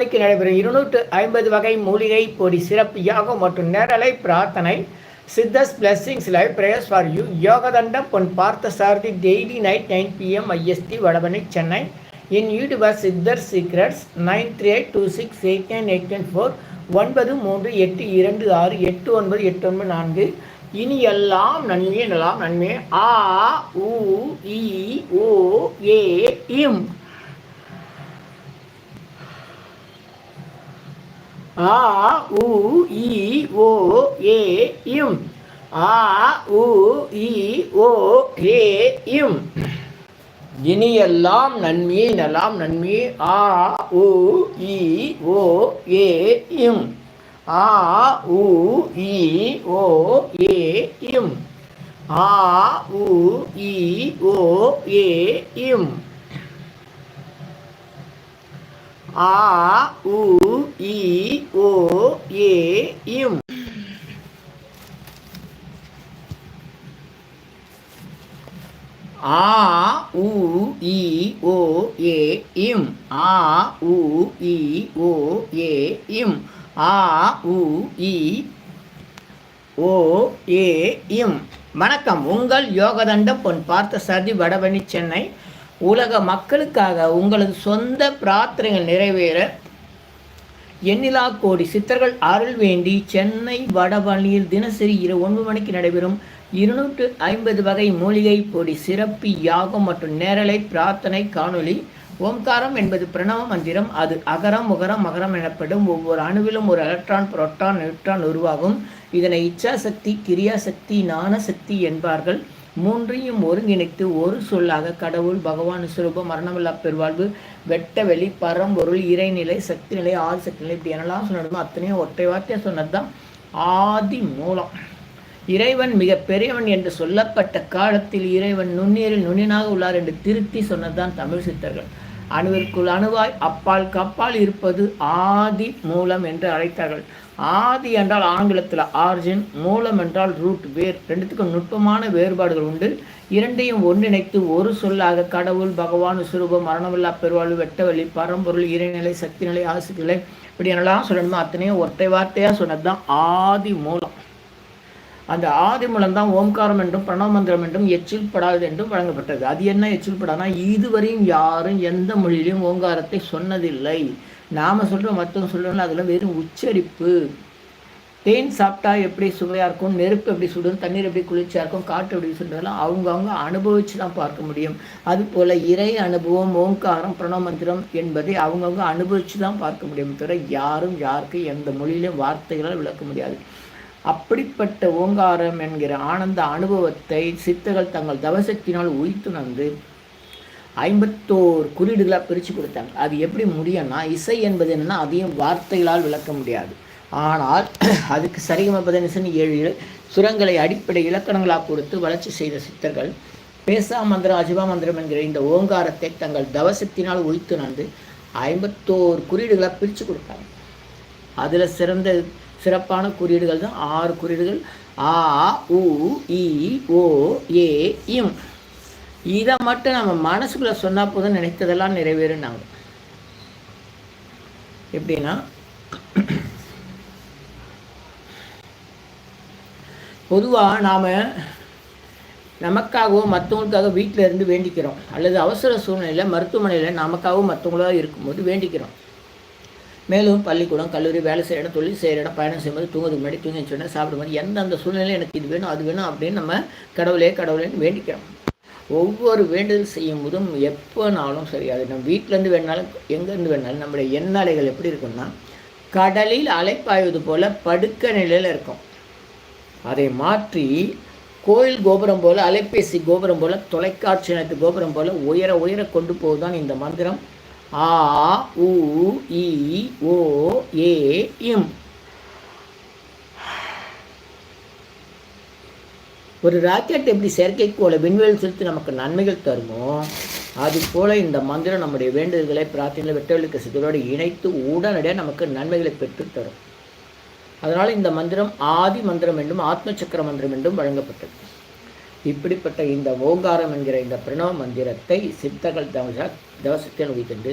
நாளைக்கு நடைபெறும் இருநூற்று ஐம்பது வகை மூலிகை பொடி சிறப்பு யாகம் மற்றும் நேரலை பிரார்த்தனை Siddhas blessings live prayers for you. Yogathandam Pon Partha Sarathy daily night nine PM IST Vadapalani Chennai. N YouTuber Siddhar secrets nine three eight two six eight nine eight nine four ஒன்பது மூன்று எட்டு இரண்டு ஆறு எட்டு ஒன்பது எட்டு ஒன்பது நான்கு. இனி எல்லாம் நன்மையே நலாம் நன்மையே. ஆ உ இ ஓ ஏ இம். ஆ உ இ ஓ ஏ இம். ஆ உ இ ஓ ஏ இம். இனியெல்லாம் நன்மையே நலாம் நன்மையே ஆ உ இ ஓ ஏ இம். ஆ உ இ ஓ ஏ இம். ஆ உ இ ஓ ஏ இம். ஆ உ இ ஓ ஏ இம். ஆ உ இ ஓ ஏ இம். ஆ உ இ ஓ ஏ இம். ஆ உ இ ஓ ஏ இம். வணக்கம். உங்கள் யோகதண்டம் பொன் பார்த்த சதி வடபணி சென்னை. உலக மக்களுக்காக உங்களது சொந்த பிரார்த்தனைகள் நிறைவேற எண்ணிலா கோடி சித்தர்கள் அருள் வேண்டி சென்னை வடபழனியில் தினசரி இரு ஒன்பது மணிக்கு நடைபெறும் இருநூற்று ஐம்பது வகை மூலிகை பொடி சிறப்பு யாகம் மற்றும் நேரலை பிரார்த்தனை காணொளி. ஓம்காரம் என்பது பிரணவ மந்திரம். அது அகரம் முகரம் மகரம் எனப்படும் ஒவ்வொரு அணுவிலும் ஒரு எலக்ட்ரான் புரோட்டான் நியூட்ரான் உருவாகும். இதனை இச்சாசக்தி கிரியாசக்தி ஞானசக்தி என்பார்கள். மூன்றையும் ஒருங்கிணைத்து ஒரு சொல்லாக கடவுள் பகவான் சுரூபம் மரணமில்லா பெருவாழ்வு வெட்ட வெளி பரம்பொருள் இறைநிலை சக்தி நிலை ஆதி சக்தி நிலை இப்படி என்னெல்லாம் சொன்னதுமோ அத்தனையும் ஒற்றை வார்த்தையாக சொன்னது தான் ஆதி மூலம். இறைவன் மிக பெரியவன் என்று சொல்லப்பட்ட காலத்தில் இறைவன் நுண்ணீரில் நுண்ணினாக உள்ளார் என்று திருத்தி சொன்னதுதான் தமிழ் சித்தர்கள். அணுவிற்குள் அணுவாய் அப்பால் கப்பால் இருப்பது ஆதி மூலம் என்று அழைத்தார்கள். ஆதி என்றால் ஆங்கிலத்தில் ஆர்ஜின் மூலம் என்றால் ரூட் வேர். ரெண்டுத்துக்கும் நுட்பமான வேறுபாடுகள் உண்டு. இரண்டையும் ஒன்றிணைத்து ஒரு சொல்லாக கடவுள் பகவான் சுரூபம் மரணமில்லா பெருவாழ்வு வெட்டவெளி பரம்பொருள் இறைநிலை சக்தி நிலை இப்படி என்னெல்லாம் சொல்லணுமோ அத்தனையும் ஒற்றை வார்த்தையாக சொன்னது தான் ஆதி மூலம். அந்த ஆதி மூலம் தான் ஓம்காரம் என்றும் பிரணவ மந்திரம் என்றும் எச்சில் படாது என்றும் வழங்கப்பட்டது. அது என்ன எச்சில் படாதுன்னா இதுவரையும் யாரும் எந்த மொழியிலையும் ஓங்காரத்தை சொன்னதில்லை. நாம் சொல்கிறோம் மற்றவங்க சொல்கிறோம்னா அதில் வெறும் உச்சரிப்பு. தேன் சாப்பிட்டா எப்படி சுவையாக இருக்கும் நெருப்பு எப்படி சுடும் தண்ணீர் எப்படி குளிர்ச்சியாக இருக்கும் காற்று எப்படி சுடுறதெல்லாம் அவங்கவுங்க அனுபவித்து தான் பார்க்க முடியும். அதுபோல் இறை அனுபவம் ஓங்காரம் பிரணவமந்திரம் என்பதை அவங்கவுங்க அனுபவித்து தான் பார்க்க முடியும் தவிர யாரும் யாருக்கு எந்த மொழியிலும் வார்த்தைகளால் விளக்க முடியாது. அப்படிப்பட்ட ஓங்காரம் என்கிற ஆனந்த அனுபவத்தை சித்தர்கள் தங்கள் தவசக்தினால் உயிர்த்துணர்ந்து ஐம்பத்தோரு குறியீடுகளாக பிரித்து கொடுத்தாங்க. அது எப்படி முடியும்னா இசை என்பது என்னென்னா அதையும் வார்த்தைகளால் விளக்க முடியாது. ஆனால் அதுக்கு சரிகமபதனிசன் ஏழு சுரங்களை அடிப்படை இலக்கணங்களாக கொடுத்து வளர்ச்சி செய்த சித்தர்கள் பேசா மந்திரம் அஜிபா மந்திரம் என்கிற இந்த ஓங்காரத்தை தங்கள் தவசத்தினால் உயிர்த்துணர்ந்து ஐம்பத்தோரு குறியீடுகளாக பிரித்து கொடுத்தாங்க. அதில் சிறந்த சிறப்பான குறியீடுகள் தான். ஆறு குறியீடுகள். ஆ உ இ ஓ ஏ இம். இதை மட்டும் நம்ம மனசுக்குள்ளே சொன்னால் போதும் நினைத்ததெல்லாம் நிறைவேறுனாங்க எப்படின்னா பொதுவாக நாம் நமக்காகவும் மற்றவங்களுக்காக வீட்டில் இருந்து வேண்டிக்கிறோம். அல்லது அவசர சூழ்நிலையில் மருத்துவமனையில் நமக்காகவும் மற்றவங்களாக இருக்கும்போது வேண்டிக்கிறோம். மேலும் பள்ளிக்கூடம் கல்லூரி வேலை செய்கிற இடம் தொழில் செய்கிற இடம் பயணம் செய்யும்போது தூங்குறதுக்கு முன்னாடி தூங்கி சொன்னால் சாப்பிடும்போது எந்தெந்த சூழ்நிலையில் எனக்கு இது வேணும் அது வேணும் அப்படின்னு நம்ம கடவுளே கடவுளேன்னு வேண்டிக்கிறோம். ஒவ்வொரு வேண்டுதல் செய்யும் போதும் எப்போனாலும் சரி அது நம்ம வீட்டிலேருந்து வேணாலும் எங்கேருந்து வேணாலும் நம்முடைய எண்ணாலைகள் எப்படி இருக்குன்னா கடலில் அலைப்பாய்வது போல் படுக்க நிலையில் இருக்கும். அதை மாற்றி கோயில் கோபுரம் போல் அலைபேசி கோபுரம் போல் தொலைக்காட்சி நிலையத்து கோபுரம் போல் உயர உயர கொண்டு போவதுதான் இந்த மந்திரம். ஆ உ இ ஓ ஏ இம். ஒரு ராக்கெட் எப்படி செயற்கைக்கோளை விண்வெளி செலுத்தி நமக்கு நன்மைகள் தருமோ அது போல இந்த மந்திரம் நம்முடைய வேண்டுதல்களை பிரார்த்தனை வெட்டவெளிக்கு சித்தரோடு இணைத்து உடனடியாக நமக்கு நன்மைகளை பெற்றுத்தரும் அதனால் இந்த மந்திரம் ஆதி மந்திரம் என்றும் ஆத்ம சக்கர மந்திரம் என்றும் வழங்கப்பட்டது. இப்படிப்பட்ட இந்த ஓங்காரம் என்கிற இந்த பிரணவ மந்திரத்தை சித்தர்கள் தவச தவசத்தின் வைத்துண்டு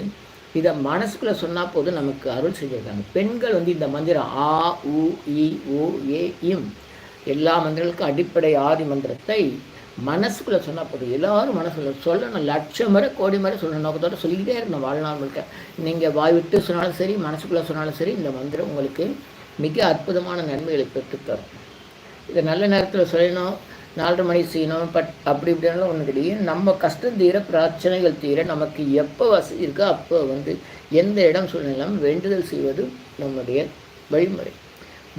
இதை மனசுக்குள்ளே சொன்னால் போதும் நமக்கு அருள் செஞ்சுருக்காங்க. பெண்கள் வந்து இந்த மந்திரம் ஆ உ இ ஓ ஏ இம் எல்லா மந்திரங்களுக்கும் அடிப்படை ஆதி மந்திரத்தை மனசுக்குள்ளே சொன்னால் போதும். எல்லோரும் மனசுக்குள்ள சொல்லணும். லட்சம் முறை கோடி முறை சொல்லணும். நோக்கத்தோட சொல்லிக்கிட்டே இருக்கணும். வாழ்நாள் முழுக்க. நீங்கள் வாய் விட்டு சொன்னாலும் சரி மனசுக்குள்ளே சொன்னாலும் சரி இந்த மந்திரம் உங்களுக்கு மிக அற்புதமான நன்மைகளை பெற்றுத்தரும். இதை நல்ல நேரத்தில் சொல்லணும். நாலரை மணி செய்யணும் பட் அப்படி இப்படினாலும் ஒன்று கிடையாது. நம்ம கஷ்டம் தீர பிரச்சனைகள் தீர நமக்கு எப்போ வசதி இருக்கோ அப்போ வந்து எந்த இடம் சூழ்நிலையும் வேண்டுதல் செய்வது நம்முடைய வழிமுறை.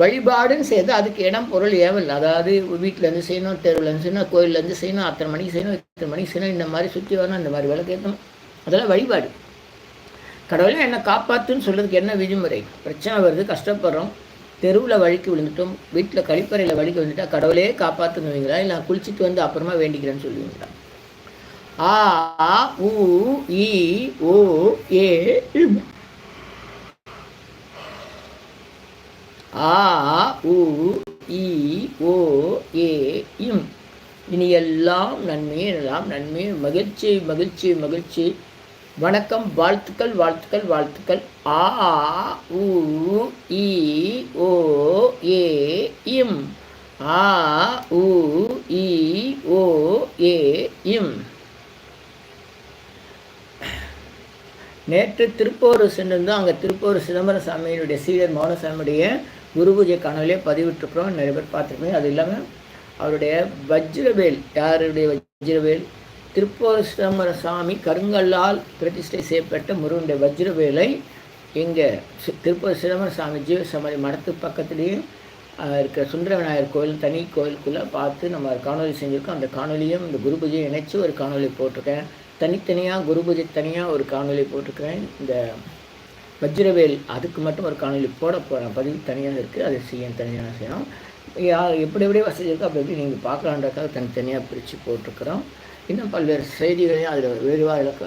வழிபாடுன்னு சேர்த்து அதுக்கு இடம் பொருள் ஏவல் அதாவது வீட்டிலேருந்து செய்யணும் தெருவுலேருந்து செய்யணும் கோயிலேருந்து செய்யணும் அத்தனை மணிக்கு செய்யணும் இத்தனை மணிக்கு செய்யணும் இந்த மாதிரி சுற்றி வரணும் இந்த மாதிரி விளக்கு ஏற்றணும் அதெல்லாம் வழிபாடு. கடவுளே என்னை காப்பாற்றுன்னு சொல்கிறதுக்கு என்ன விதிமுறை? பிரச்சனை வருது கஷ்டப்படுறோம். தெருவில் வழுக்கி விழுந்துட்டோம். வீட்டில் கழிப்பறையில் வழுக்கி விழுந்துட்டா கடவுளே காப்பாற்றுனுவீங்களா இல்லை நான் குளிச்சுட்டு வந்து அப்புறமா வேண்டிக்கிறேன்னு சொல்லுவீங்களா? ஆ உ இ ஓ ஏ ஆ உ இ ஓ ஏ இம் இனி எல்லாம் நன்மை எல்லாம் நன்மை மகிழ்ச்சி மகிழ்ச்சி மகிழ்ச்சி. வணக்கம் வாழ்த்துக்கள் வாழ்த்துக்கள் வாழ்த்துக்கள். ஆ உ இ ஓ ஏ இம். ஆ உ இ ஓ ஏ இம். நேற்று திருப்பூர் சென்றிருந்தோம். அங்கே திருப்பூர் சிதம்பரம் சாமியினுடைய சீடர் மௌனசாமியுடைய குரு பூஜை காணொலியை பதிவிட்டிருக்கிறோம். நிறைய பேர் பார்த்துருப்பீங்க. அது இல்லாமல் அவருடைய வஜ்ரவேல் யாருடைய வஜ்ரவேல்? திருப்பூர் சாமி கருங்கல்லால் பிரதிஷ்டை செய்யப்பட்ட முருகனுடைய வஜ்ரவேலை இங்கே திருப்பூர் சாமி ஜீவ மடத்து பக்கத்துலேயும் இருக்கிற சுந்தர விநாயகர் கோயில் தனி கோயிலுக்குள்ளே பார்த்து நம்ம ஒரு காணொலி செஞ்சுருக்கோம். அந்த காணொலியும் இந்த குரு பூஜையை ஒரு காணொலி போட்டிருக்கேன். தனித்தனியாக குரு பூஜை தனியாக ஒரு காணொலி போட்டிருக்கிறேன். இந்த வஜ்ரவேல் அதுக்கு மட்டும் ஒரு காணொலி போட போகிறேன் பதிவு தனியாக இருக்குது அதை செய்யும் தனியாக செய்யணும். யார் எப்படி எப்படி வசதி இருக்கோ அப்படி எப்படி நீங்கள் பார்க்கலான்றக்காக தனித்தனியாக பிரித்து போட்டிருக்கிறோம். இன்னும் பல்வேறு செய்திகளையும் அதில் விரிவாக விளக்க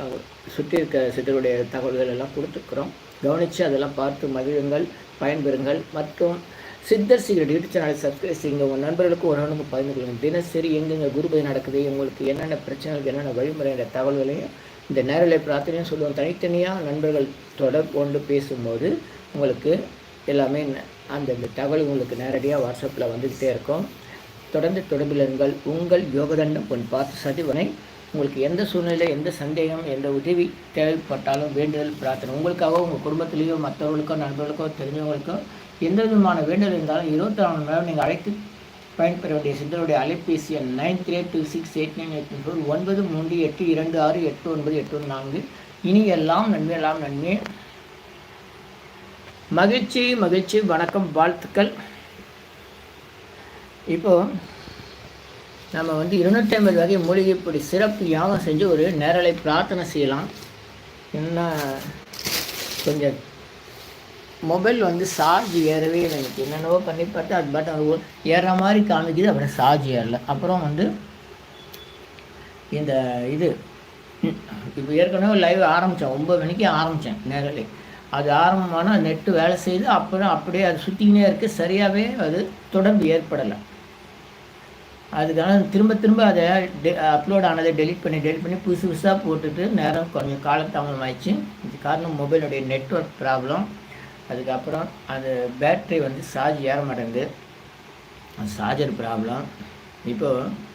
சுற்றி இருக்க சித்தருடைய தகவல்கள் எல்லாம் கொடுத்துருக்குறோம். கவனித்து அதெல்லாம் பார்த்து மகிழுங்கள் பயன்பெறுங்கள். மற்றும் சித்தர் சீக்கிரட் யூடியூப் சேனலை சப்ஸ்கிரைப் செய்யுங்க. உங்கள் நண்பர்களுக்கு ஒரு நாளுக்கு பகிர்ந்து கொள்ளுங்கள். தினசரி எங்கெங்க குருபதி நடக்குது உங்களுக்கு என்னென்ன பிரச்சனைகள் என்னென்ன வழிமுறைன்ற தகவல்களையும் இந்த நேரலை பிரார்த்தனையும் சொல்லுவோம். தனித்தனியாக நண்பர்கள் தொடர்பு கொண்டு பேசும்போது உங்களுக்கு எல்லாமே ந- தகவல் உங்களுக்கு நேரடியாக வாட்ஸ்அப்பில் வந்துக்கிட்டே இருக்கும். தொடர்ந்து தொடர்பில் இருங்கள் உங்கள் யோகதண்டம் பொன் பார்த்து சதிவனை உங்களுக்கு எந்த சூழ்நிலை எந்த சந்தேகம் எந்த உதவி தேவைப்பட்டாலும் வேண்டுதல் பிரார்த்தனை உங்களுக்காக உங்கள் குடும்பத்திலேயோ மற்றவர்களுக்கோ நண்பர்களுக்கோ தெரிஞ்சவங்களுக்கோ எந்த விதமான வேண்டுதல் இருந்தாலும் இருபத்தி நாலு மணி நேரம் நீங்கள் அழைத்து பயன்பெற வேண்டிய சித்தருடைய அலைபேசி எண் nine three two six eight nine eight four ஒன்பது மூன்று எட்டு இரண்டு ஆறு எட்டு ஒன்பது எட்டு ஒன்று நான்கு. இனி எல்லாம் நன்மை எல்லாம் நன்மை. மகிழ்ச்சி மகிழ்ச்சி வணக்கம் வாழ்த்துக்கள். இப்போது நம்ம வந்து இருநூற்றி ஐம்பது வகை மூலிகைப்பொடி சிறப்பு யாகம் செஞ்சு ஒரு நேரலை பிரார்த்தனை செய்யலாம். என்ன கொஞ்சம் மொபைல் வந்து சார்ஜ் ஏறவே இல்லை. எனக்கு என்னென்னவோ பண்ணி பார்த்தா அது பட் அது ஒரு- ஏறுற மாதிரி காமிக்குது அப்புறம் சார்ஜ் ஏறல. அப்புறம் வந்து இந்த இது இப்போ ஏற்கனவே லைவ் ஆரம்பித்தேன் ஒம்பது மணிக்கு ஆரம்பித்தேன் நேரலை. அது ஆரம்பமானால் நெட்டு வேலை செய்து அப்புறம் அப்படியே அது சுற்றிக்கினே இருக்குது சரியாகவே அது தொடர்பு ஏற்படலை. அதுக்கான திரும்ப திரும்ப அதை அப்லோட் ஆனதை டெலிட் பண்ணி டெலிட் பண்ணி புதுசு புதுசாக போட்டுட்டு நேரம் கொஞ்சம் காலத்தாமதம் ஆயிடுச்சு. இது காரணம் மொபைலுடைய நெட்வொர்க் ப்ராப்ளம் அதுக்கப்புறம் அந்த பேட்ரி வந்து சார்ஜ் ஏற மாட்டேங்குது. சார்ஜர் ப்ராப்ளம் இப்போது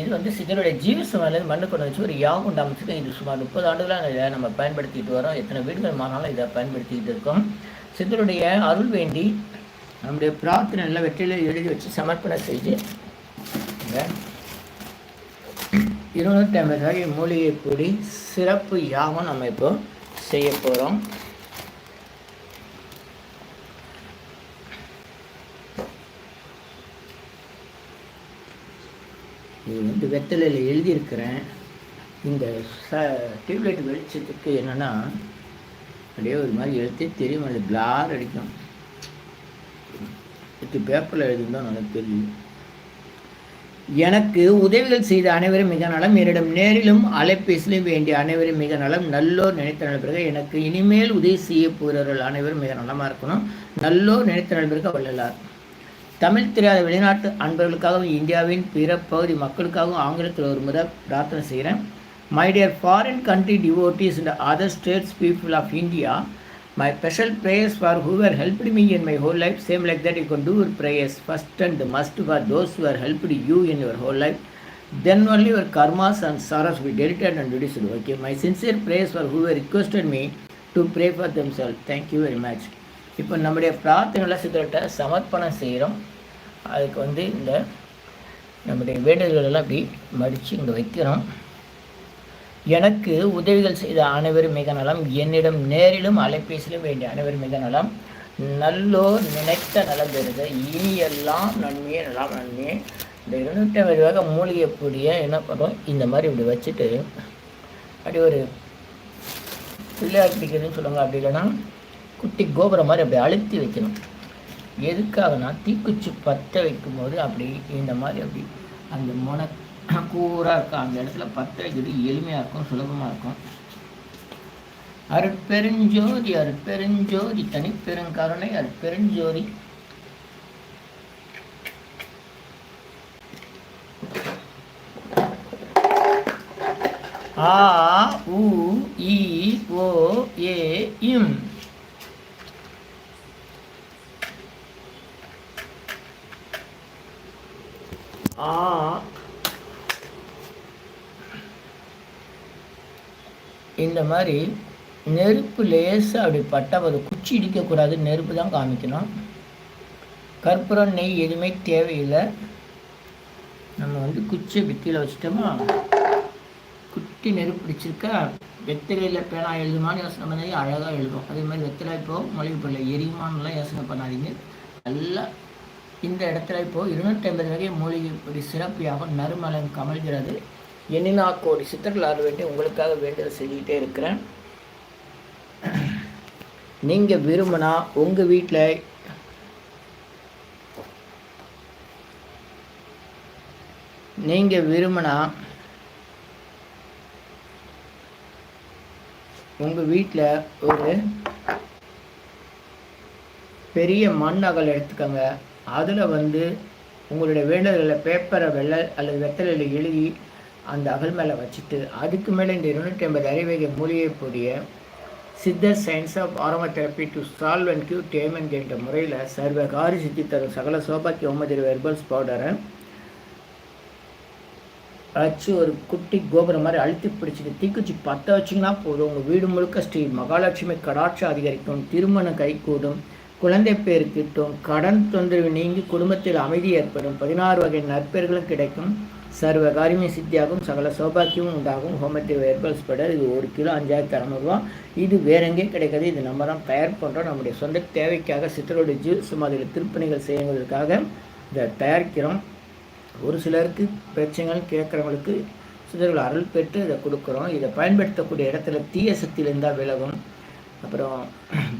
இது வந்து சிதருடைய ஜீவசமாலேருந்து மண்ணு கொண்டு வச்சு ஒரு யாகம் கொண்டு இது சுமார் முப்பது ஆண்டுகளாக இதை நம்ம பயன்படுத்திட்டு வரோம். எத்தனை வீடுகள் மாறினாலும் இதை பயன்படுத்திக்கிட்டு இருக்கோம். சித்தருடைய அருள் வேண்டி நம்முடைய பிரார்த்தனை எல்லாம் வெற்றிலையில் எழுதி வச்சு சமர்ப்பணம் செய்து இந்த இருநூற்றி ஐம்பது வகை மூலிகை பொடி சிறப்பு யாகம் நம்ம இப்போ செய்ய போகிறோம் இது வந்து வெத்தலையில் எழுதியிருக்கிறேன். இந்த ச டியூப்லைட் வெளிச்சத்துக்கு என்னென்னா அப்படியே ஒரு மாதிரி எழுத்தே தெரியும் அது பிளார் அடிக்கும். பத்து பேப்பரில் எழுதியிருந்தா நல்லா தெரியும். எனக்கு உதவிகள் செய்த அனைவரும் மிக நலம். என்னிடம் நேரிலும் அலைபேசியிலும் வேண்டிய அனைவரும் மிக நலம். நல்லோர் நினைத்த நண்பர்கள் எனக்கு இனிமேல் உதவி செய்ய போகிறவர்கள் அனைவரும் மிக நலமாக இருக்கணும். நல்லோர் நினைத்த நண்பர்கள் வள்ளலார். தமிழ் தெரியாத வெளிநாட்டு அன்பர்களுக்காகவும் இந்தியாவின் பிற பகுதி மக்களுக்காகவும் ஆங்கிலத்தில் ஒரு முறை பிரார்த்தனை செய்கிறேன். My dear foreign country devotees and other states people of India my special prayers for whoever helped me in my whole life. Same like that, you can do your prayers first and must for those who have helped you in your whole life. Then only your karmas and sorrows will be deleted and reduced. Okay, my sincere prayers for whoever requested me to pray for themselves. Thank you very much. இப்போ நம்முடைய பிரார்த்தனைகளை சித்தர்கிட்ட சமர்ப்பணம் செய்கிறோம் அதுக்கு வந்து இந்த நம்முடைய வேண்டுதல்கள் எல்லாம் அப்படி மடித்து இங்கே வைக்கிறோம் எனக்கு உதவிகள் செய்த அனைவரும் மிக நலம். என்னிடம் நேரிலும் அலைபேசியிலும் வேண்டிய அனைவரும் மிக நலம். நல்லோர் நினைத்த நலம் பெறுக. இனியெல்லாம் நன்மையே நலம் நன்மையே. இந்த இருநூற்றி ஐம்பது ரூபாய் மூலிகை பொடியை என்ன பண்ணுறோம் இந்த மாதிரி இப்படி வச்சுட்டு அப்படி ஒரு பிள்ளையார் பிடிக்கிறதுன்னு சொல்லுவாங்க. அப்படி இல்லைன்னா குட்டி கோபுரம் மாதிரி அப்படி அழுத்தி வைக்கணும். எதுக்காகனா தீக்குச்சி பற்ற வைக்கும்போது அப்படி இந்த மாதிரி அப்படி அந்த முனை கூராக இருக்கும். அந்த இடத்துல பற்ற வைக்கிறது எளிமையாக இருக்கும். சுலபமாக இருக்கும். அருட்பெருஞ்சோதி அருட்பெருஞ்சோதி தனிப்பெருங்கருணை அருட்பெருஞ்சோதி. ஆ உ இ ஓ ஏ இம். ஆ இந்த மாதிரி நெருப்பு லேசாக அப்படி பட்டால் அது குச்சி இடிக்கக்கூடாது. நெருப்பு தான் காமிக்கணும். கற்பூரம் நெய் எதுவுமே தேவையில்லை. நம்ம வந்து குச்சியை இப்படி வச்சிட்டோமா வச்சுட்டோமா? குட்டி நெருப்பு பிடிச்சிருக்கா? வெத்தலையில் பேனா எழுதுமான்னு யோசனை பண்ணி அழகாக எழுதும் அதே மாதிரி வெத்தலை இப்போது மொழிவு பிள்ளை எரியுமான்லாம் யோசனை பண்ணாதீங்க. நல்லா இந்த இடத்துல இப்போது இருநூற்றி ஐம்பது வகை மூலிகை இப்படி சிறப்பியாக நறுமலம் கமழ்கிறது எண்ணினா கோடி சித்தர்கள் ஆட வேண்டிய உங்களுக்காக வேண்டுதல் செஞ்சுக்கிட்டே இருக்கிறேன். நீங்கள் விரும்பினா உங்கள் வீட்டில் நீங்கள் விரும்பினா உங்கள் வீட்டில் ஒரு பெரிய மண் அகல் எடுத்துக்கோங்க. அதில் வந்து உங்களுடைய வேண்டுதல்களை பேப்பரை வெள்ளை அல்லது வெத்தலையில் எழுதி அந்த அகல் மேலே வச்சுட்டு அதுக்கு மேலே இந்த இருநூற்றி ஐம்பது அறிவகை மூலிகை பொடிய Siddhar science of aroma therapy to solve and cure treatment என்ற முறையில் சர்வ காரி சித்தி தரும் சகல சோபாக்கி ஒன்பது வெர்பல்ஸ் பவுடரை வச்சு ஒரு குட்டி கோபுரம் மாதிரி அழுத்தி பிடிச்சிட்டு தீக்குச்சி பற்ற வச்சிங்கன்னா போதும். உங்கள் வீடு முழுக்க ஸ்ரீ மகாலட்சுமி கடாட்சி அதிகரிக்கும் திருமணம் கைகூடும் குழந்தை பேர் கிட்டும் கடன் தொந்தரவு நீங்கி குடும்பத்தில் அமைதி ஏற்படும் பதினாறு வகை நற்பெயர்களும் கிடைக்கும். சர்வ காரியமே சித்தியாகும் சகல சௌபாக்கியமும் உண்டாகும். ஹோமத்தை வேர்பல்ஸ் படர் இது ஒரு கிலோ அஞ்சாயிரத்தி அறநூறுவா. இது வேற எங்கேயும் கிடைக்காது. இது நம்ம தான் தயார் பண்ணுறோம் நம்முடைய சொந்த தேவைக்காக சித்தரோட ஜூஸ் மாதிரியில் திருப்பணிகள் செய்வதற்காக இதை தயாரிக்கிறோம். ஒரு சிலருக்கு பிரச்சனைகள் கேட்குறவங்களுக்கு சித்தர்கள் அருள் பெற்று இதை கொடுக்குறோம். இதை பயன்படுத்தக்கூடிய இடத்துல தீய சக்தியில் இருந்தால் விலகும். அப்புறம்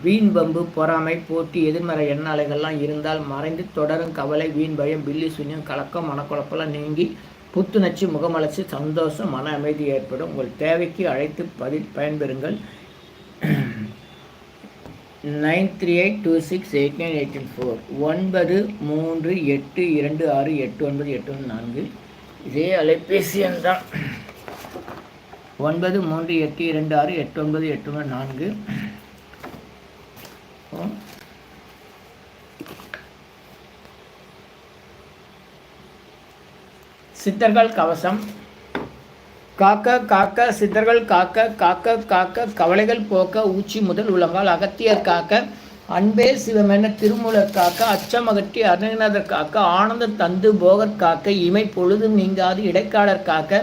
வீண் பம்பு பொறாமை போட்டி எதிர்மறை எண்ணாலைகள்லாம் இருந்தால் மறைந்து தொடரும் கவலை வீண் பயம் பில்லி சுண்ணியம் கலக்கம் மனக்குழப்பெல்லாம் நீங்கி புத்துணர்ச்சி முகமலர்ச்சி சந்தோஷம் மன அமைதி ஏற்படும். உங்கள் தேவைக்கு அழைத்து பதி பயன்பெறுங்கள். Nine three eight two six eight nine eight four. ஒன்பது மூன்று எட்டு இரண்டு ஆறு எட்டு ஒன்பது எட்டு ஒன்று நான்கு. இதே அலைபேசி எண் ஒன்பது மூன்று எட்டு இரண்டு ஆறு எட்டு ஒன்பது எட்டு ஒன்று நான்கு. சித்தர்கள் கவசம். காக்க காக்க சித்தர்கள் காக்க காக்க காக்க கவலைகள் போக்க ஊச்சி முதல் உலகால் அகத்தியர் காக்க அன்பே சிவமென திருமூலர் காக்க அச்சமகற்றி அருணநாதர் காக்க ஆனந்த தந்து போகர் காக்க இமை பொழுது நீங்காது இடைக்காலர் காக்க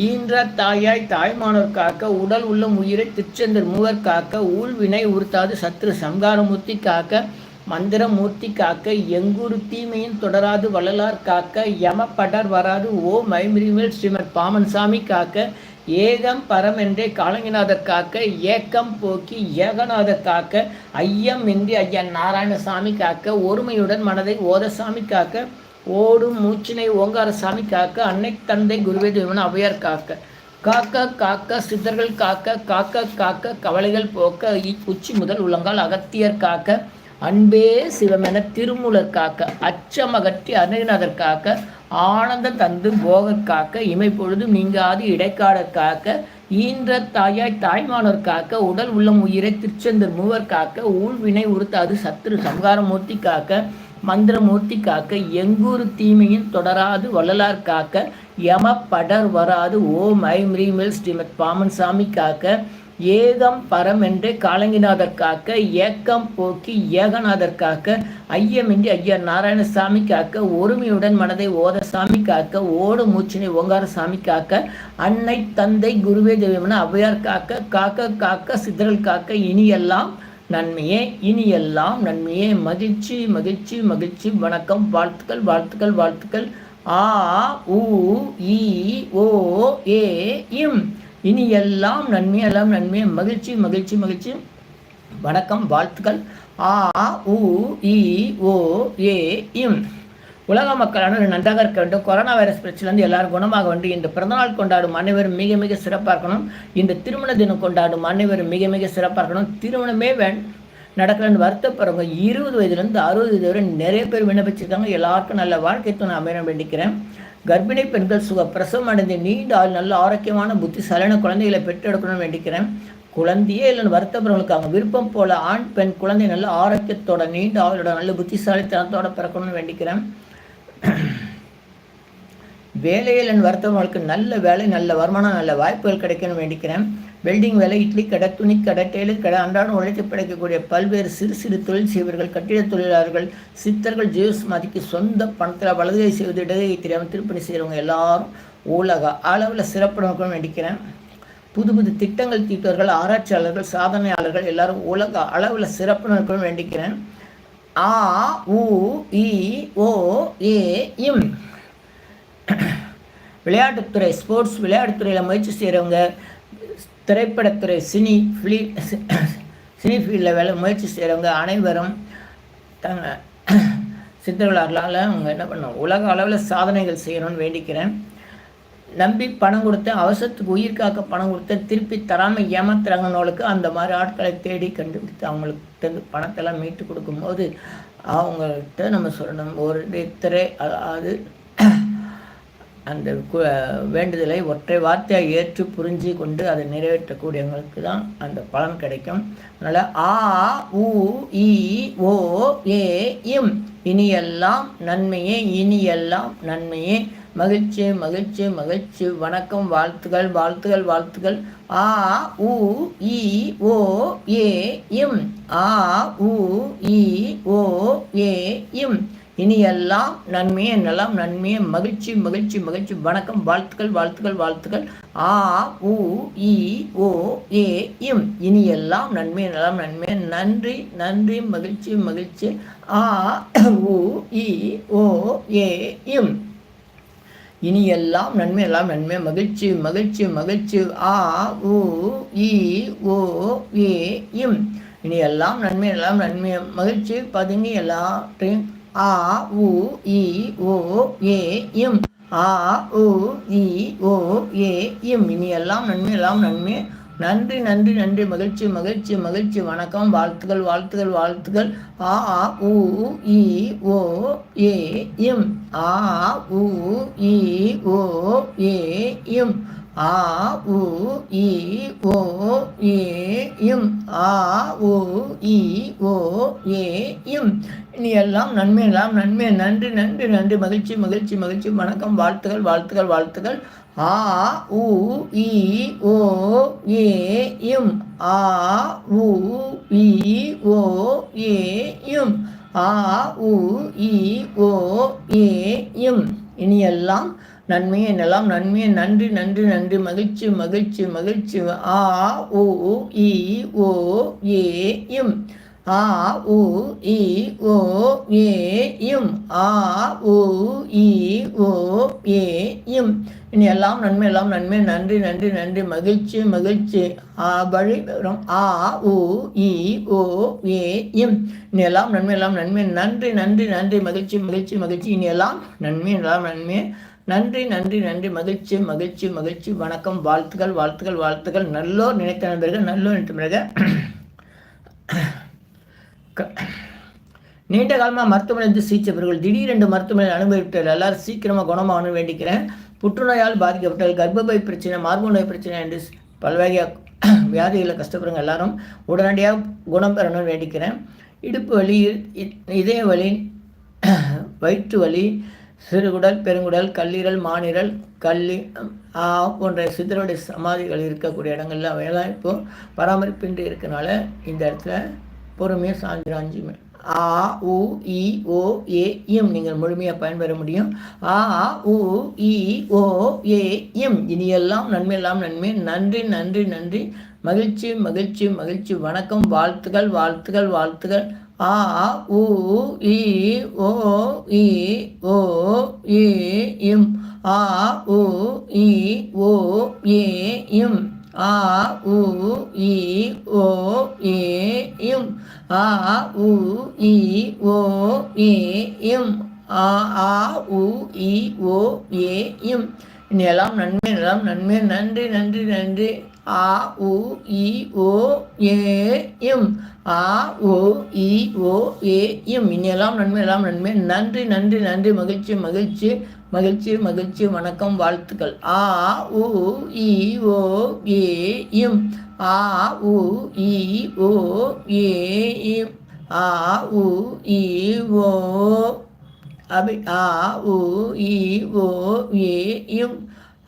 ஈன்ற தாயாய் தாய்மானோர் காக்க உடல் உள்ளம் உயிரை திருச்செந்தர் மூவர் காக்க ஊழ்வினை உறுத்தாது சத்ரு சங்காரமூர்த்தி காக்க மந்திரமூர்த்தி காக்க எங்கூரு தீமையும் தொடராது வள்ளலார் காக்க யமப்படர் வராது ஓ மைமிரிமேல் ஸ்ரீமத் பாமன் சாமி காக்க ஏகம் பரம் என்றே காலங்கிநாதர் காக்க ஏக்கம் போக்கி ஏகநாதர் காக்க ஐயம் இன்றி ஐயன் நாராயணசாமி காக்க ஒருமையுடன் மனதை ஓதசாமி காக்க ஓடும் மூச்சினை ஓங்காரசாமி காக்க அன்னை தந்தை குருவே தேவன் அவையார் காக்க. காக்க காக்க சித்தர்கள் காக்க காக்க காக்க கவலைகள் போக்க உச்சி முதல் உள்ளங்கால் அகத்தியர் காக்க அன்பே சிவமென திருமூலர் காக்க அச்சமகற்றி அருணநாதர் ஆனந்த தந்து போகற்காக்க இமைப்பொழுதும் இமை நீங்காது இடைக்காடற்காக்க ஈன்ற தாயாய் தாய்மானோர் காக்க உடல் உள்ளம் உயிரை திருச்செந்தர் மூவர் காக்க ஊழ்வினை உறுத்தாது சத்துரு சங்காரமூர்த்தி காக்க மந்திரமூர்த்தி காக்க எங்கூர் தீமையின் தொடராது வள்ளலார் காக்க யம படர் வராது ஓம் ஐம் ரீமெல் ஸ்ரீமத் பாமன் சாமி காக்க ஏகம் பரம் என்று காலங்கிநாதர் காக்க ஏக்கம் போக்கி ஏகநாதர் காக்க ஐயமின்றி ஐயா நாராயணசாமி காக்க ஒருமையுடன் மனதை ஓத சாமி காக்க ஓடு மூச்சினை ஓங்கார சாமி காக்க அன்னை தந்தை குருவே தெய்வம்னு ஔவையார் காக்க காக்க காக்க சித்தர்கள் காக்க இனியெல்லாம் நன்மையே இனியெல்லாம் நன்மையே. மகிழ்ச்சி மகிழ்ச்சி மகிழ்ச்சி. வணக்கம். வாழ்த்துக்கள் வாழ்த்துக்கள் வாழ்த்துக்கள். ஆ உ இ ஓ ஏ இம். இனி எல்லாம் நன்மை எல்லாம் நன்மை மகிழ்ச்சி மகிழ்ச்சி மகிழ்ச்சி. வணக்கம் வாழ்த்துக்கள். ஆ உ இ ஓ ஏ இம். உலக மக்களான நன்றாக இருக்க வேண்டும். கொரோனா வைரஸ் பிரச்சனைலேருந்து எல்லாரும் குணமாக வேண்டும் இந்த பிறந்தநாள் கொண்டாடும் அனைவரும் மிக மிக சிறப்பாக இருக்கணும். இந்த திருமண தினம் கொண்டாடும் அனைவரும் மிக மிக சிறப்பாக இருக்கணும். திருமணமே வே நடக்கலன்னு வருத்தப்படுறவங்க இருபது வயதுலேருந்து அறுபது வயது வரை நிறைய பேர் விண்ணப்பிச்சிருக்காங்க. எல்லாருக்கும் நல்ல வாழ்க்கை துணை அமைய வேண்டிக்கிறேன். கர்ப்பிணி பெண்கள் சுக பிரசவம் அடைந்து நீண்ட ஆள் நல்ல ஆரோக்கியமான புத்திசாலியான குழந்தைகளை பெற்றெடுக்கணும்னு வேண்டிக்கிறேன். குழந்தையே இல்லைன்னு வருத்தப்படுறவங்களுக்கு அவங்க விருப்பம் போல ஆண் பெண் குழந்தை நல்ல ஆரோக்கியத்தோட நீண்ட ஆளோட நல்ல புத்திசாலித்தனத்தோட பிறக்கணும்னு வேண்டிக்கிறேன். வேலையில் என் வருத்தவங்களுக்கு நல்ல வேலை நல்ல வருமானம் நல்ல வாய்ப்புகள் கிடைக்கணும்னு வேண்டிக்கிறேன். வெல்டிங் வேலை இட்லி கடை துணி கடை டெய்லர் கடை அன்றாடம் உழைத்து பிழைக்கக்கூடிய பல்வேறு சிறு சிறு தொழில் செய்வர்கள் கட்டிட தொழிலாளர்கள் சித்தர்கள் ஜீவஸ் மதிக்கு சொந்த பணத்தில் வலதுகை செய்வது இடதுகை தெரியாமல் திருப்பணி செய்கிறவங்க எல்லாரும் உலக அளவில் சிறப்பு வேண்டிக்கிறேன் புது புது திட்டங்கள் தீட்டவர்கள் ஆராய்ச்சியாளர்கள் சாதனையாளர்கள் எல்லாரும் உலக அளவில் சிறப்பு வேண்டிக்கிறேன் ஆ உ இ ஓ ஏ இம். விளையாட்டுத்துறை ஸ்போர்ட்ஸ் விளையாட்டுத்துறையில் முயற்சி செய்கிறவங்க திரைப்படத்துறை சினி ஃபிலி சினி ஃபீல்டில் வேலை முயற்சி செய்கிறவங்க அனைவரும் தங்க சித்தர்களால் அவங்க என்ன பண்ணணும்? உலக அளவில் சாதனைகள் செய்யணும்னு வேண்டிக்கிறேன். நம்பி பணம் கொடுத்து அவசரத்துக்கு உயிர் காக்க பணம் கொடுத்து திருப்பி தராமல் ஏமாத்துறாங்கன்னோளுக்கு அந்த மாதிரி ஆட்களை தேடி கண்டுபிடித்து அவங்களுக்கு பணத்தெல்லாம் மீட்டு கொடுக்கும்போது அவங்கள்ட்ட நம்ம சொல்லணும். ஒரு திரை அதாவது அந்த வேண்டுதலை ஒற்றை வார்த்தையாக ஏற்று புரிஞ்சு கொண்டு அதை நிறைவேற்றக்கூடியவங்களுக்கு தான் அந்த பலன் கிடைக்கும். அதனால் ஆ உ இ ஓ ஏ இம் இனியெல்லாம் நன்மையே இனியெல்லாம் நன்மையே. மகிழ்ச்சி மகிழ்ச்சி மகிழ்ச்சி. வணக்கம் வாழ்த்துகள் வாழ்த்துகள் வாழ்த்துகள். ஆ உ இ ஓ ஏ இம் ஆ உ இ ஓ ஏ இம் இனியெல்லாம் நன்மையே நலம் நன்மையே. மகிழ்ச்சி மகிழ்ச்சி மகிழ்ச்சி. வணக்கம் வாழ்த்துக்கள் வாழ்த்துக்கள் வாழ்த்துக்கள். ஆ உ இ ஓ ஏ இம். இனியெல்லாம் நன்மையே நலம் நன்மையே. நன்றி நன்றி மகிழ்ச்சி மகிழ்ச்சி. ஆ உ இ ஓ ஏ இம். இனியெல்லாம் நன்மை எல்லாம் நன்மை மகிழ்ச்சி மகிழ்ச்சி மகிழ்ச்சி. ஆ உ இ ஓ ஏ இம். இனி எல்லாம் நன்மை எல்லாம் நன்மை மகிழ்ச்சி. பதுங்கி எல்லாத்தையும் ஆ உ இ ஓ ஏ இம் ஆ உ இ ஓ ஏ இம் இனி எல்லாம் நன்மை எல்லாம் நன்மை. நன்றி நன்றி நன்றி. மகிழ்ச்சி மகிழ்ச்சி மகிழ்ச்சி. வணக்கம். வாழ்த்துகள் வாழ்த்துகள் வாழ்த்துகள். ஆ ஆ உ இ ஓ ஏ இம் ஆ உ இ ஓ ஏ இம் ஆ உ இ ஓ ஏ இம். ஆ உ இ ஓ ஏ இம். இனி எல்லாம் நன்மை எல்லாம் நன்மை. நன்றி நன்றி நன்றி. மகிழ்ச்சி மகிழ்ச்சி மகிழ்ச்சி. வணக்கம். வாழ்த்துகள் வாழ்த்துகள் வாழ்த்துகள். ஆ உ இ ஓ ஏ இம். ஆ உ இ ஓ ஏ இம். ஆ உ இ ஓ ஏ இம். இனியெல்லாம் நன்மையே நலம் நன்மையே நன்றி நன்றி நன்றி. மகிழ்ச்சி மகிழ்ச்சி மகிழ்ச்சி. ஆ ஓ இ ஓ ஏ இம் ஆ உ இ ஓ ஏ இம் ஆ உ இ ஓ ஏ இம் இனி எல்லாம் நன்மை எல்லாம் நன்மை. நன்றி நன்றி நன்றி. மகிழ்ச்சி மகிழ்ச்சி. ஆ வழி வரும். ஆ உ இ ஓ ஏ இம் இனி எல்லாம் நன்மை எல்லாம் நன்மை. நன்றி நன்றி நன்றி. மகிழ்ச்சி மகிழ்ச்சி மகிழ்ச்சி. இனி எல்லாம் நன்மை எல்லாம் நன்மை. நன்றி நன்றி நன்றி. மகிழ்ச்சி மகிழ்ச்சி மகிழ்ச்சி. வணக்கம். வாழ்த்துக்கள் வாழ்த்துக்கள் வாழ்த்துக்கள். நல்லோர் நினைத்த நண்பர்கள் நல்லோர் நினைத்த பிறகு நீண்ட காலமாக மருத்துவமனை சிகிச்சைப்பவர்கள் திடீரென்று மருத்துவமனையில் அனுபவித்தவர்கள் எல்லாரும் சீக்கிரமாக குணமாகணும்னு வேண்டிக்கிறேன். புற்றுநோயால் பாதிக்கப்பட்டவர்கள் கர்ப்பப்பை பிரச்சனை மார்பு நோய் பிரச்சனை என்று பல்வகையாக வியாதிகளை கஷ்டப்படுறவங்க எல்லாரும் உடனடியாக குணம் பெறணும்னு வேண்டிக்கிறேன். இடுப்பு வலி இதய வலி வயிற்று வலி சிறுகுடல் பெருங்குடல் கல்லீரல் மாநிரல் கல்லி போன்ற சித்தருடைய சமாதிகள் இருக்கக்கூடிய இடங்கள்ல அவையெல்லாம் இப்போ பராமரிப்பின்றி இருக்கனால இந்த இடத்துல பொறுமையாக சாஞ்சிரும். ஆ உ இ ஓ ஏ எம் நீங்கள் முழுமையாக பயன்பெற முடியும். ஆ உ இ ஓ ஏ எம் இனியெல்லாம் நன்மையெல்லாம் நன்மை. நன்றி நன்றி நன்றி. மகிழ்ச்சி மகிழ்ச்சி மகிழ்ச்சி. வணக்கம் வாழ்த்துகள் வாழ்த்துகள் வாழ்த்துகள். ஆ உ இ ஓ இ ஓ ஏ இம். ஆ உ இ ஓ ஏ இம். ஆ உ இ ஓ ஏ இம். ஆ உ இ ஓ ஏ இம். ஆ ஆ உ இ ஓ ஏ இம். எல்லாம் நன்மை எல்லாம் நன்மை நன்றி நன்றி நன்றி. ஆ உ இ ஓ ஏ எம் ஆ ஓ இ ஓ ஏ எம் இனியெல்லாம் நன்மை எல்லாம் நன்மை நன்றி நன்றி நன்றி. மகிழ்ச்சி மகிழ்ச்சி. மகிழ்ச்சி மகிழ்ச்சி. வணக்கம் வாழ்த்துக்கள். ஆ உ இ ஓ ஏ எம் ஆ உ இ ஓ ஏ எம் ஆ உ இ ஓ அபி ஆ உ இ ஓ ஏ இம்.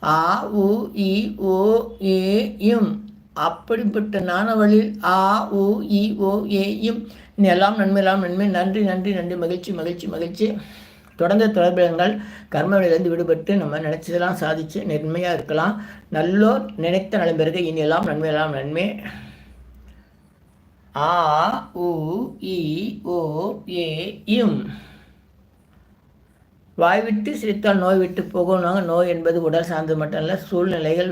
ஆ உ இ ஓ ஏ இம். அப்படிப்பட்ட நானவழில் ஆ உ இ ஓ ஏ இம். எல்லாம் நன்மை எல்லாம் நன்மை. நன்றி நன்றி நன்றி. மகிழ்ச்சி மகிழ்ச்சி மகிழ்ச்சி. தொடர்ந்து தொடர்பிடங்கள் கர்மவிலிருந்து விடுபட்டு நம்ம நினச்சதெல்லாம் சாதித்து நன்மையாக இருக்கலாம். நல்லோர் நினைத்த நலம் பெருக இனியெல்லாம் நன்மையெல்லாம் நன்மை. ஆ உ இ ஓ ஏ இம். வாய் விட்டு சிரித்தால் நோய் விட்டு போகணுங்க நோய் என்பது உடல் சார்ந்து மட்டும் இல்லை சூழ்நிலைகள்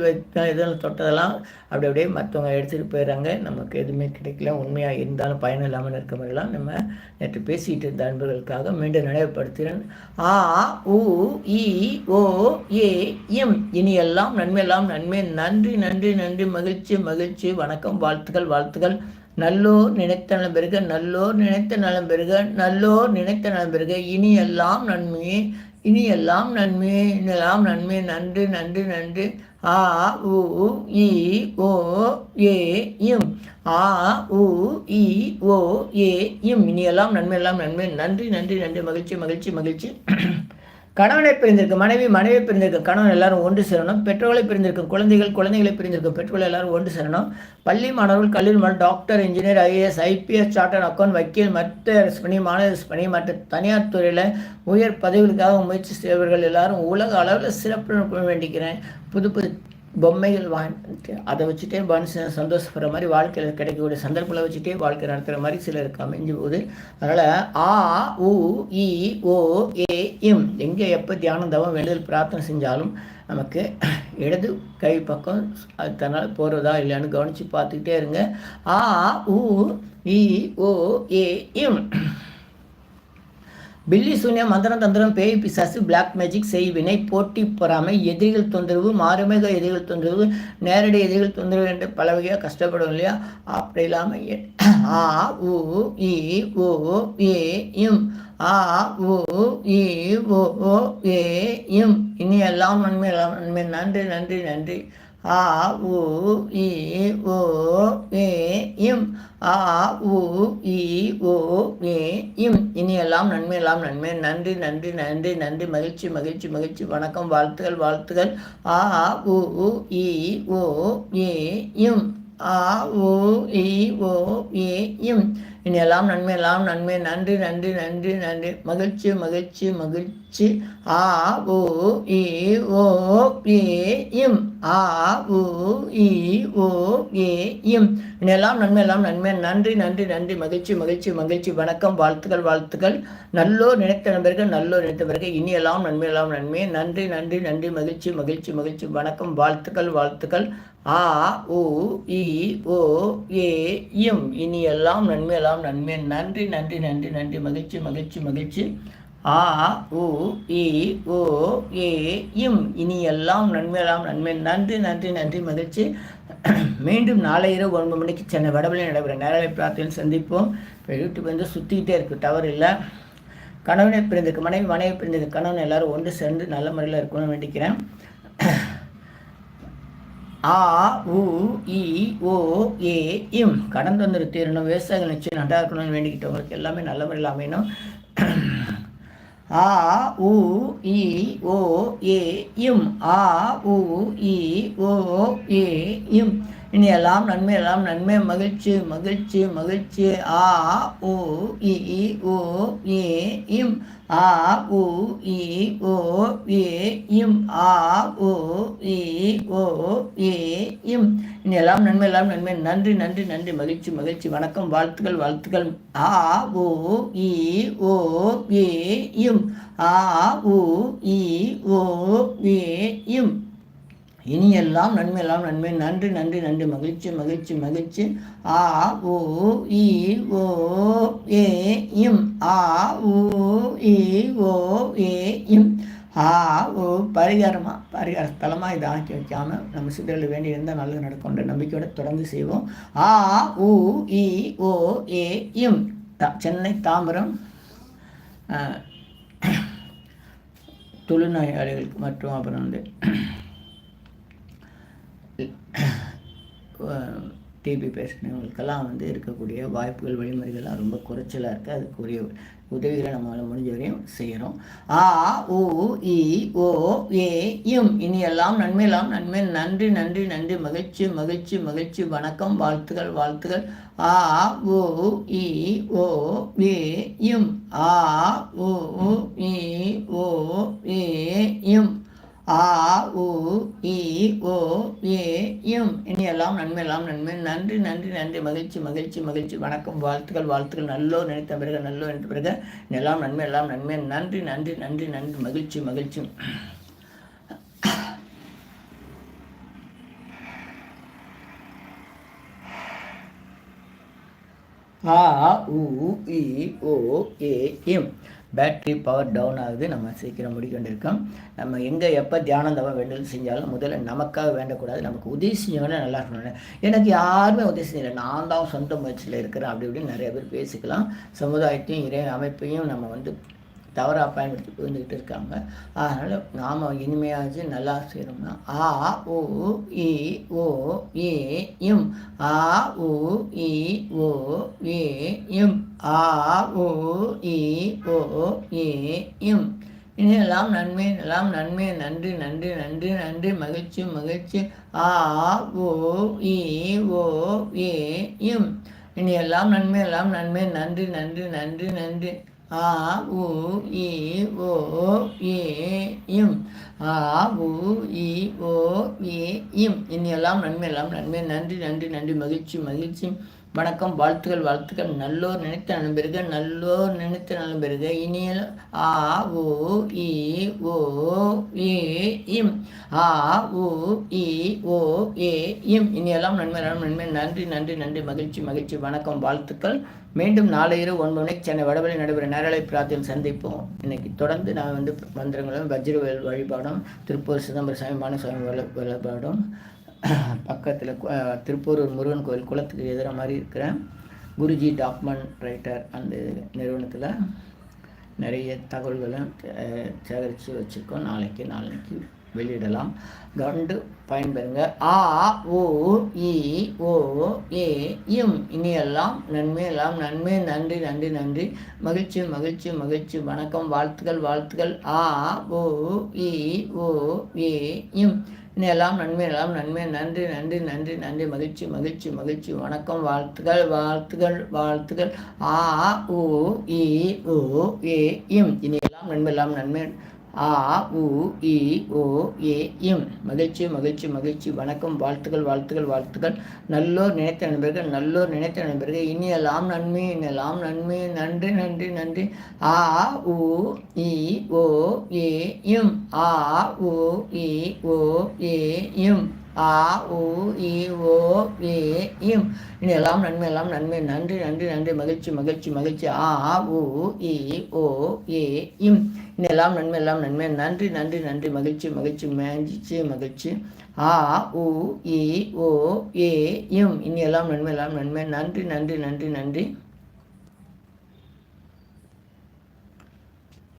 இதெல்லாம் தொட்டதெல்லாம் அப்படி அப்படியே மற்றவங்க எடுத்துகிட்டு போயிடுறாங்க. நமக்கு எதுவுமே கிடைக்கல. உண்மையாக இருந்தாலும் பயன் இல்லாமல் இருக்க மாதிரிலாம் நம்ம நேற்று பேசிகிட்டு இருந்த அன்பர்களுக்காக மீண்டும் நினைவுபடுத்துகிறேன். ஆ உ இ ஓ ஏ எம் இனி எல்லாம் நன்மையெல்லாம் நன்மை. நன்றி நன்றி நன்றி. மகிழ்ச்சி மகிழ்ச்சி. வணக்கம். வாழ்த்துக்கள் வாழ்த்துக்கள். நல்லோர் நினைத்த நலம் பெருக நல்லோர் நினைத்த நலம் பெருக நல்லோர் நினைத்த நலம் பெருக. இனி எல்லாம் நன்மையே இனி எல்லாம் நன்மையே இனெல்லாம் நன்மை நன்று நன்றி நன்றி. ஆ உ இ ஓ ஏ இம். ஆ உ இ ஓ ஏ இம். இனி எல்லாம் நன்மை எல்லாம் நன்மை. நன்றி நன்றி நன்றி. மகிழ்ச்சி மகிழ்ச்சி மகிழ்ச்சி. கணவனை பிரிந்திருக்கும் மனைவி மனைவி பிரிந்திருக்கும் கணவன் எல்லாரும் ஒன்று சேரணும். பெற்றோர்களை பிரிந்திருக்கும் குழந்தைகள் குழந்தைகளை பிரிந்திருக்கும் பெற்றோர்கள் எல்லாரும் ஒன்று சேரணும். பள்ளி மாணவர்கள் கல்லூரி மாணவர் doctor engineer IAS IPS chartered account வக்கீல் மற்ற பணி மாணவர் பணி மற்ற தனியார் துறையில் உயர் பதவிகளுக்காக முயற்சி செய்வர்கள் எல்லாரும் உலக அளவில் சிறப்பு வேண்டிக்கிறேன். புது புது பொம்மைகள் வாங்கிட்டு அதை வச்சுட்டே மனுஷன் சந்தோஷப்படுற மாதிரி வாழ்க்கையில் கிடைக்கக்கூடிய சந்தர்ப்பங்களை வச்சுட்டே வாழ்க்கை நடத்துகிற மாதிரி சிலருக்கு அமைஞ்சு போகுது. அதனால் ஆ உ இ ஓ ஏ இம் எங்கே எப்போ தியானம் தவம் வேண்டுதல் பிரார்த்தனை செஞ்சாலும் நமக்கு இடது கை பக்கம் அது தன்னால் போகிறதா இல்லையான்னு கவனித்து பார்த்துக்கிட்டே இருங்க. ஆ உ இ ஓ ஏ இம் பில்லி சூன்யம் மந்திரம் தந்திரம் பேய் பிசாசு பிளாக் மேஜிக் செய்வினை போட்டி பொறாமை எதிரிகள் தொந்தரவு மாறுமிக எதிரிகள் தொந்தரவு நேரடி எதிரிகள் தொந்தரவு என்று பல வகையாக கஷ்டப்படும் இல்லையா? அப்படி இல்லாமல் ஆ உ இ ஓ ஏ இம். ஆ உ இ ஓ ஏ இம். இனி எல்லாம் நன்மை எல்லாம் நன்மை. நன்றி நன்றி நன்றி. ஆ உ இ ஓ ஏ இம். ஆ உ இ ஓ ஏ இம். இனியெல்லாம் நன்மை எல்லாம் நன்மை. நன்றி நன்றி நன்றி நன்றி. மகிழ்ச்சி மகிழ்ச்சி மகிழ்ச்சி. வணக்கம் வாழ்த்துகள் வாழ்த்துகள். ஆ உ இ ஓ ஏ இம். ஆ உ இ ஓ ஏ இம். இனி எல்லாம் நன்மை. எல்லாம் நன்மை நன்றி நன்றி நன்றி நன்றி. மகிழ்ச்சி மகிழ்ச்சி மகிழ்ச்சி. ஆ ஓ இ ஓ ஏ இம். ஆ ஓ இ ஓ ஏ இம். இனி எல்லாம் நன்மை. எல்லாம் நன்மை நன்றி நன்றி நன்றி. மகிழ்ச்சி மகிழ்ச்சி மகிழ்ச்சி. வணக்கம் வாழ்த்துக்கள் வாழ்த்துக்கள். நல்லோ நினைத்த நண்பர்கள் நல்லோ நினைத்த பிறகு இனி எல்லாம் நன்மை எல்லாம் நன்மை. நன்றி நன்றி நன்றி. மகிழ்ச்சி மகிழ்ச்சி மகிழ்ச்சி. வணக்கம் வாழ்த்துக்கள் வாழ்த்துக்கள். ஆ உ இ ஓ ஏ இம். இனி எல்லாம் நன்மை எல்லாம் நன்மை நன்றி நன்றி நன்றி நன்றி. மகிழ்ச்சி மகிழ்ச்சி மகிழ்ச்சி. ஆ உ இ ஓ ஏ இம். இனி எல்லாம் நன்மையெல்லாம் நன்மை நன்றி நன்றி நன்றி மகிழ்ச்சி. மீண்டும் நாளை இரவு ஒன்பது மணிக்கு சென்னை வடபழனி நடைபெற நேரலை பிரார்த்தனை சந்திப்போம். இப்போ யூடியூப் வந்து சுற்றிக்கிட்டே இருக்குது டவர் இல்லை. கணவனை பிரிந்திருக்கு மனைவி மனைவி பிரிந்திருக்கு கணவன் எல்லாரும் ஒன்று சேர்ந்து நல்ல முறையில் இருக்கணும்னு வேண்டிக்கிறேன். ஆ உ இ ஓ ஏ இம். கடந்து வந்துரு தீரணும் விவசாயிகள் நிச்சயம் நன்றா இருக்கணும்னு வேண்டிக்கிட்டவங்களுக்கு எல்லாமே நல்ல முறையில் அமையணும். ஆ உ இ ஓ ஏ இம். ஆ உ இ ஓ ஏ இம். இனி எல்லாம் நன்மை எல்லாம் நன்மை. மகிழ்ச்சி மகிழ்ச்சி மகிழ்ச்சி. ஆ உ இ ஓ ஏ இம். ஆ உ இ ஓ ஏ இம் ஆ உ இ ஓ ஏ இம். இனி எல்லாம் நன்மை எல்லாம் நன்மை. நன்றி நன்றி நன்றி. மகிழ்ச்சி மகிழ்ச்சி. வணக்கம் வாழ்த்துக்கள் வாழ்த்துக்கள். ஆ உ இ ஓ ஏ இம். ஆ உ இ ஓ ஏ இம். இனியெல்லாம் நன்மையெல்லாம் நன்மை. நன்றி நன்றி நன்றி. மகிழ்ச்சி மகிழ்ச்சி மகிழ்ச்சி. ஆ ஓ இ ஓ ஏ இம். ஆ ஓ இ ஓ ஏ இம். ஆ ஓ பரிகாரமாக பரிகார ஸ்தலமாக இதை ஆக்கி வைக்காமல் நம்ம சித்தரில் வேண்டி இருந்தால் நல்லது நடக்கும்ன்ற நம்பிக்கையோடு தொடர்ந்து செய்வோம். ஆ உ இ ஓ ஏ இம். த சென்னை தாம்பரம் தொழில்நோயாளிகளுக்கு மற்றும் அப்புறம் வந்து டிபி பேஷண்ட்டுகளுக்கெல்லாம் வந்து இருக்கக்கூடிய வாய்ப்புகள் வழிமுறைகள்லாம் ரொம்ப குறைச்சலாக இருக்குது அதுக்குரிய உதவிகளை நம்மளால் முடிஞ்ச வரையும் செய்கிறோம் ஆ ஓ இ ஓ ஏ இம் இனி எல்லாம் நன்மையெல்லாம் நன்மை. நன்றி நன்றி நன்றி. மகிழ்ச்சி மகிழ்ச்சி மகிழ்ச்சி. வணக்கம் வாழ்த்துகள் வாழ்த்துகள் ஆ ஓ இ ஓ ஏ இம் ஆ ஓ இ ஓ ஏ இம் ஆ உ இ ஓ ஏ இம் இனி எல்லாம் நன்மை. நன்மை நன்றி நன்றி நன்றி. மகிழ்ச்சி மகிழ்ச்சி மகிழ்ச்சி. வணக்கம். வாழ்த்துக்கள் வாழ்த்துக்கள். நல்லோ நினைத்த பிறகு நல்லோ நினைத்த பிறகு எல்லாம் நன்மை எல்லாம் நன்மை. நன்றி நன்றி நன்றி நன்றி. மகிழ்ச்சி மகிழ்ச்சி. ஆ உ இ ஓ ஏ இம் பேட்ரி பவர் டவுன் ஆகுது. நம்ம சீக்கிரம் முடிக்க வேண்டியிருக்கோம். நம்ம எங்கே எப்போ தியானம் தவம் வேண்டுதல் செஞ்சாலும் முதல்ல நமக்காக வேண்டக்கூடாது. நமக்கு உதவி செஞ்சவனே நல்லா இருக்கணும் எனக்கு யாருமே உதவி செய்யலை நான் தான் சொந்த முயற்சியில் இருக்கிறேன். அப்படி இப்படின்னு நிறைய பேர் பேசிக்கலாம். சமுதாயத்தையும் இறை அமைப்பையும் நம்ம வந்து தவறாக பயன்படுத்தி புரிஞ்சுக்கிட்டு இருக்காங்க. அதனால் நாம் இனிமையாச்சு நல்லா செய்கிறோம்னா ஆ ஓ இ ஓ ஏ இம் ஆ ஓ இ ஓ ஏ இம் ஆ ஓ இ ஓ ஏ இம் இனியெல்லாம் நன்மை எல்லாம் நன்மை நன்றி நன்றி நன்றி நன்றி மகிழ்ச்சி மகிழ்ச்சி. ஆ ஓ இ ஓ ஏ இம் இனியெல்லாம் நன்மை எல்லாம் நன்மை நன்றி நன்றி நன்றி நன்றி. ஆ உ இ ஓ ஏ இம். ஆ உ இ ஓ ஏ இம். இனியெல்லாம் நன்மை எல்லாம் நன்மை. நன்றி நன்றி நன்றி. மகிழ்ச்சி மகிழ்ச்சி. வணக்கம் வாழ்த்துக்கள் வாழ்த்துக்கள். நல்லோர் நினைத்து நண்பர்கள் நல்லோர் நினைத்து நண்பர்கள் இனிய ஆ உ இ ஓ ஏ இம். ஆ உ இ ஓ ஏ இம். இனியெல்லாம் நன்மை நன்மை. நன்றி நன்றி நன்றி. மகிழ்ச்சி மகிழ்ச்சி. வணக்கம் வாழ்த்துக்கள். மீண்டும் நாளை இரவு ஒன்பது மணிக்கு சென்னை வடவழி நடைபெற நேரலை பிரார்த்தனை சந்திப்போம். இன்னைக்கு தொடர்ந்து நான் வந்து மந்திரங்களும் வஜ்ரவேல் வழிபாடும் திருப்பூர் சிதம்பர சாமி சுவாமி வழிபாடும். பக்கத்தில் திருப்பூரூர் முருகன் கோயில் குளத்துக்கு எதிர மாதிரி இருக்கிறேன் குருஜி டாக்குமெண்ட் ரைட்டர் அந்த நிறுவனத்தில் நிறைய தகவல்களும் சேகரித்து வச்சுருக்கோம். நாளைக்கு நாளைக்கு. வெளியிடலாம். கண்டு பயன்பெறுங்க. ஆ ஓ இ ஓ ஏ இம். இனியெல்லாம் நன்மை எல்லாம் நன்மை. நன்றி நன்றி நன்றி. மகிழ்ச்சி மகிழ்ச்சி மகிழ்ச்சி. வணக்கம் வாழ்த்துக்கள் வாழ்த்துக்கள். ஆ ஓ இ ஓ ஏ இம். எல்லாம் நன்மை எல்லாம் நன்மை. நன்றி நன்றி நன்றி நன்றி. மகிழ்ச்சி மகிழ்ச்சி மகிழ்ச்சி. வணக்கம் வாழ்த்துக்கள் வாழ்த்துக்கள் வாழ்த்துக்கள். ஆ ஓ இ ஓ ஏ இம். இனி எல்லாம் நன்மை எல்லாம் நன்மை. ஆ உ இ ஓ ஏ இம். மகிழ்ச்சி மகிழ்ச்சி மகிழ்ச்சி. வணக்கம் வாழ்த்துக்கள் வாழ்த்துக்கள் வாழ்த்துக்கள். நல்லோர் நினைத்த நண்பர்கள் நல்லோர் நினைத்த நண்பர்கள். இனியெல்லாம் நன்மை இனியெல்லாம் நன்மை. நன்றி நன்றி நன்றி. ஆ உ இ ஓ ஏ இம். ஆ உ இ ஓ ஏ இம். ஆ உ இ ஓ ஏ இம். இனி எல்லாம் நன்மை எல்லாம் நன்மை. நன்றி நன்றி நன்றி. மகிழ்ச்சி மகிழ்ச்சி மகிழ்ச்சி. ஆ உ இ ஓ ஏ இம். எல்லாம் நன்மை எல்லாம் நன்மை. நன்றி நன்றி நன்றி. மகிழ்ச்சி மகிழ்ச்சி. மகிழ்ச்சி மகிழ்ச்சி. ஆ உ இ ஓ ஏ இம் இனி எல்லாம் நன்மை எல்லாம் நன்மை. நன்றி நன்றி நன்றி நன்றி.